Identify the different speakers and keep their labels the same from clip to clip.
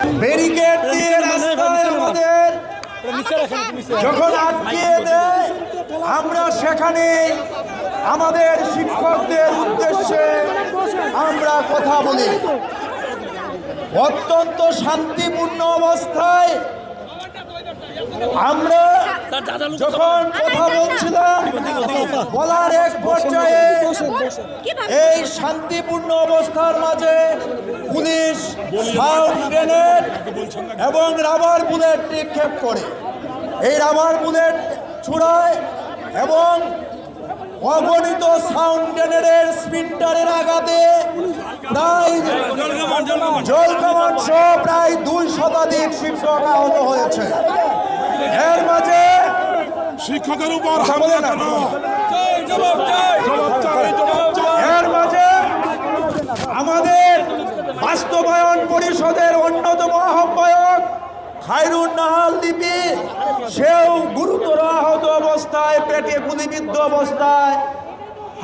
Speaker 1: Barricade দিয়ে রাস্তায় আমাদের যখন আটকিয়ে দেয় আমরা সেখানে আমাদের শিক্ষকদের উদ্দেশ্যে আমরা কথা বলি। অত্যন্ত শান্তিপূর্ণ অবস্থায় আমরা যখন কথা বলছিলাম বলার এক পর্যায়ে এই শান্তিপূর্ণ অবস্থার মাঝে পুলিশ সাউন্ড গ্রেনেড এবং রাবার বুলেট নিক্ষেপ করে। এই রাবার বুলেট ছুড়ায় এবং অগণিত সাউন্ড গ্রেনেডের স্পিন্টারের আঘাতে প্রায় জল সহ প্রায় দুই শতাধিক শিক্ষক আহত হয়েছে। এর মাঝে
Speaker 2: শিক্ষকের উপর
Speaker 1: এর মাঝে আমাদের বাস্তবায়ন পরিষদের অন্যতম আহ্বায়ক খায়রুন নাহাল লিপি সেও গুরুতর আহত অবস্থায় পেটে গুলিবিদ্ধ অবস্থায়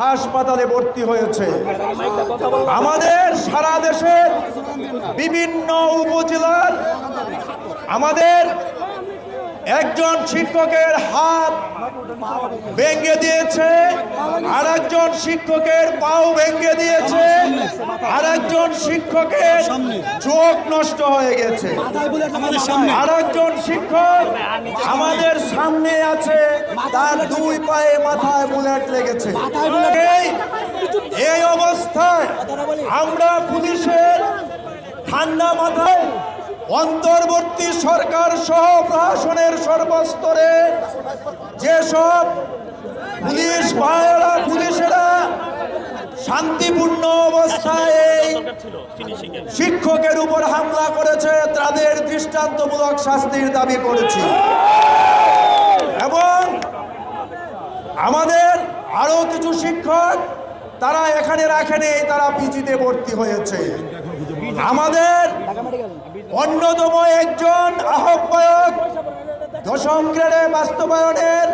Speaker 1: হাসপাতালে ভর্তি হয়েছে। আমাদের সারা দেশের বিভিন্ন উপজেলার আমাদের একজন শিক্ষকের হাত ভেঙে দিয়েছে আর একজন শিক্ষকের পাও ভেঙে দিয়েছে আর একজন শিক্ষকের চোখ নষ্ট হয়ে গেছে। আর একজন শিক্ষক আমাদের সামনে আছে, তার দুই পায়ে মাথায় বুলেট লেগেছে। এই এই অবস্থায় আমরা পুলিশের ঠান্ডা মাথায় অন্তর্বর্তী সরকার সহ প্রশাসনের সর্বস্তরে যেসব পুলিশ ভাইয়েরা পুলিশেরা শান্তিপূর্ণ অবস্থায় শিক্ষকের উপর হামলা করেছে, তাদের দৃষ্টান্তমূলক শাস্তির দাবি করেছি। এবং আমাদের আরও কিছু শিক্ষক তারা এখানে রাখেনি, তারা পিজিতে ভর্তি হয়েছে। আমাদের অন্যতম একজন আহ্বায়ক দশম গ্রেডে বাস্তবায়নের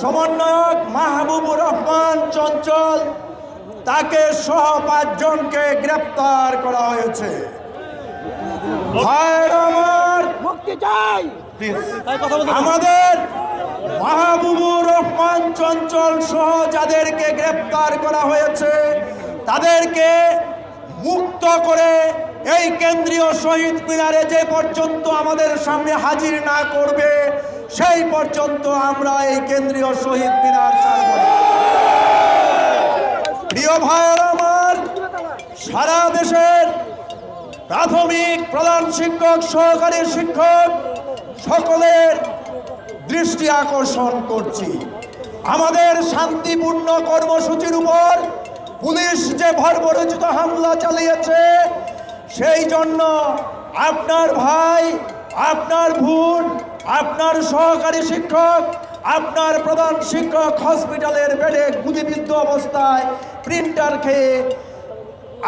Speaker 1: সমন্বয়ক মাহবুবুর রহমান চঞ্চল তাকে সহ পাঁচজনকে গ্রেপ্তার করা হয়েছে। আমাদের মাহবুবুর রহমান চঞ্চল সহ যাদেরকে গ্রেপ্তার করা হয়েছে তাদেরকে মুক্ত করে এই কেন্দ্রীয় শহীদ মিনারে যে পর্যন্ত আমাদের সামনে হাজির না করবে, সেই পর্যন্ত আমরা এই কেন্দ্রীয় শহীদ মিনার প্রিয় ভাইয়ের আমার, সারা দেশের প্রাথমিক প্রধান শিক্ষক, সহকারী শিক্ষক সকলের দৃষ্টি আকর্ষণ করছি। আমাদের শান্তিপূর্ণ কর্মসূচির উপর পুলিশ যে ভরবরচিত হামলা চালিয়েছে সেই জন্য আপনার ভাই, আপনার বোন, আপনার সহকারী শিক্ষক, আপনার প্রধান শিক্ষক হসপিটালের বেডে গুলিবিদ্ধ অবস্থায় প্রিন্টার খেয়ে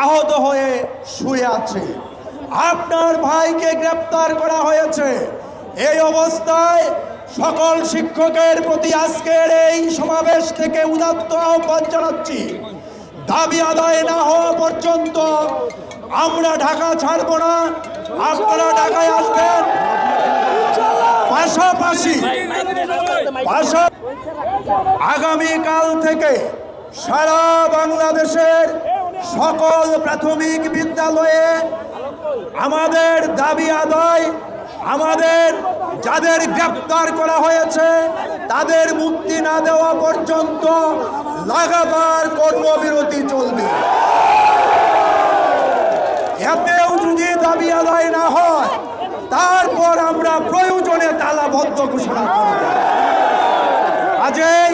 Speaker 1: আহত হয়ে শুয়ে আছে। আপনার ভাইকে গ্রেপ্তার করা হয়েছে। এই অবস্থায় সকল শিক্ষকের প্রতি আজকের এই সমাবেশ থেকে উদাত্ত আহ্বান জানাচ্ছি। দাবি আদায় না হওয়া পর্যন্ত আমরা ঢাকা ছাড়ব না। আপনারা ঢাকায় আসবেন। পাশাপাশি পাশা আগামীকাল থেকে সারা বাংলাদেশের সকল প্রাথমিক বিদ্যালয়ে আমাদের দাবি আদায়, আমাদের যাদের গ্রেপ্তার করা হয়েছে, তাদের মুক্তি না দেওয়া পর্যন্ত লাগাতার কর্মবিরতি চলবে। এতেও যদি দাবি আদায় না হয় তারপর আমরা প্রয়োজনে তালাবদ্ধ ঘোষণা করব। কাজেই